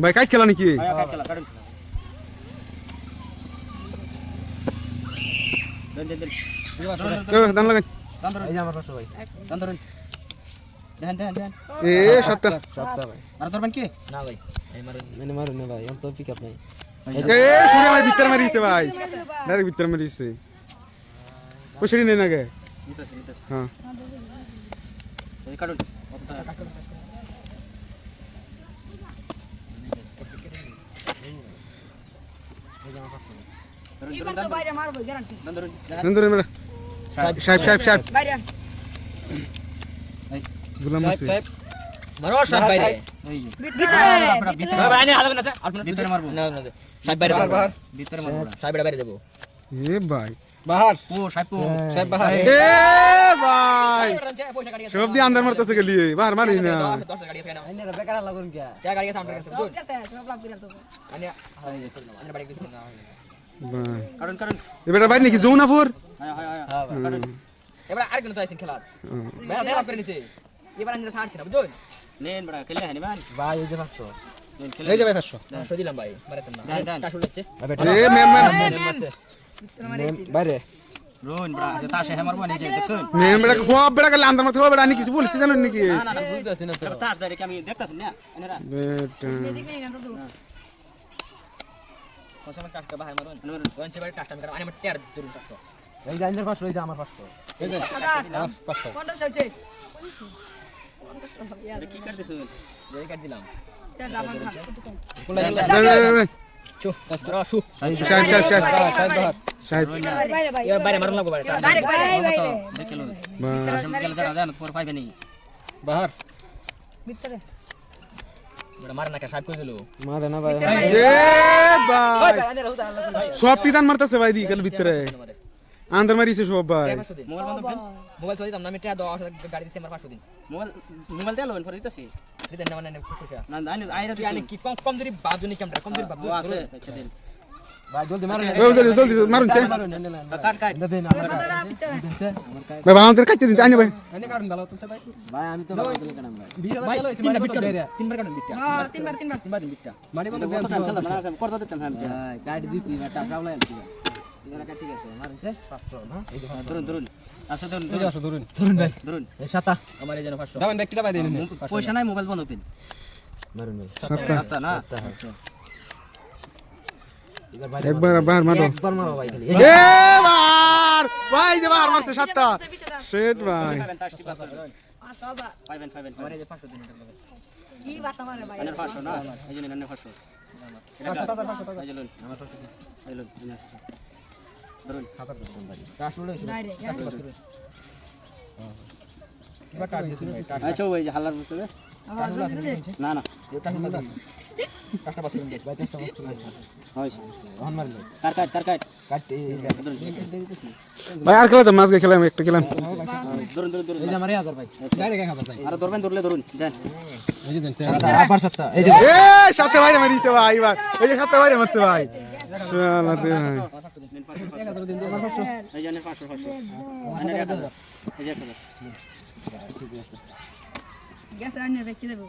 ভাই কাজ খেলা নাকি ভাই কাট খেলা কাটুন দেন দেন দেন এ, দান লাগান দান ধরুন এই যে আমার পাঁচশো ভাই দান ধরুন দেন দেন দেন এ সত্তা সাতটা ভাই আর ধরবেন কি না ভাই এই মারুন মানে মারুন না ভাই আমার তো পিক আপ নাই এ সুরে ভাই ভিতরে মারিছে ভাই ডাইরেক্ট ভিতরে মারিছে ও সেটি নেই না গে নিতেছে নিতেছে হ্যাঁ এই কাটুন কত টাকা ধরুন ধরুন দান বাইরে মারবো গ্যারান্টি দান ধরুন দান ধরে মেরা সাহেব সাহেব সাহেব গুলাম আছে মারো সব বাইরে। ভিতরে ভাই হালাবেন না আপনার ভিতরে মারবো। না না সব বাইরে বাহার ভিতরে মারবো না। বাইরে দেবো। এ ভাই। বাহার। ও সাইপো সাহেব বাহার। এ ভাই। সব দিয়ে আন্দার মারতেছে গেলি বাহার মারি না। দশ গাড়ি আছে না। আইনারা বেকার লাগুন কে? গাড়ি আছে আমার কাছে সব লাভ করে তো আনি আনি বাড়ি কিছু না ভাই কাটুন এবার নাকি? যমুনাপুর হ্যাঁ হ্যাঁ হ্যাঁ। হ্যাঁ ভাই এবার আর কেন তো আইছেন খেলার ভাই দেখা করে নিতে। এবার আনি ছাড়ছি না বুঝুন নেন বড়া খেলে হ্যাঁ নিবান ভাই। এই যে পাঁচশো এই যে ভাই পাঁচশো সই দিলাম ভাই মারাতেন না। ডান, ডান। কাশুল হচ্ছে। এ মেম মেম ভিতরে বাইরে। রোন বড়া যে তাসে মারবো নিজে দেখছুন? মেম বেড়া সব বেড়া গেলে আন্দার মারতে হবে আনি কিছু বলছিস জানেন নাকি? না না না বুঝতেছি না তাস দাঁড়িয়ে আমি দেখতাছি না? এনারা বেটা। মিউজিক তো সময় কাজটা বাহার মারুন। কোন সময় কাজটা আমি আনি আমার টিয়ার দূর এই পাঁচশো এই যে আমার পাঁচশো। এই যে পাঁচশো। কি কাট দিলাম। বাহার। ভিতরে। সব পিদান মারতেছে ভাই দি গেল ভিতরে আন্দার মারিছে সব ভাই মোবাইল বন্ধ করেন মোবাইল চলে দিতাম না আমি টিয়া দাও গাড়ি দিছি আমার 500 দিন মোবাইল মোবাইল দিয়ে লোন পরে দিতেছি দিতেন না মানে খুশি না আইরা তুই আনি কি কম কম দূরি বাজুনি ক্যামেরা কম দূরি বাজু আছে আচ্ছা দিন পয়সা নাই মোবাইল বন্ধ দিন সাতটা না একবার বার মারো। একবার মারো ভাই খালি। এ বার ভাই যে বার মারছে সাতটা। শেট ভাই। পাইবেন টাস্টি পাস করবেন পাঁচশো হাজার পাইবেন পাইবেন। আমার এই যে 500 দিন কি বাসা মারে ভাই? 500 না? এই জন্য আনের 500 টাকা পাঁচশো টাকা এই যে আমার 500 এই লোন ধরুন কাশুল হইছে বাইরে কাট দিছি ভাই। কাট আচ্ছা ওই যে হাল্লার বুঝতে না না এটা কাটটা ভাই কাটটা বাসিন দে হইছে অন মারলে। কাট কাট কাট কাট। কাটতে ভাই আর খেলা তো মাছ খেলাম একটা খেলাম। ধরুন ধরুন ধরুন এই যে আমার 1000 ভাই। ডাইরেক্ট 1000 ভাই। আর ধরবেন ধরলে ধরুন। দেন। এই যে দেন আবার সাতটা। এই যে এ সাতটা বাইরে মারিছে ভাই এই যে সাতটা বাইরে মারছে ভাই। শালা তুই ভাই। নেন 500 1000 দিন আমার 500 এই যে 500 500 এই যে 1000 গেছে আনে রেখে দেবো।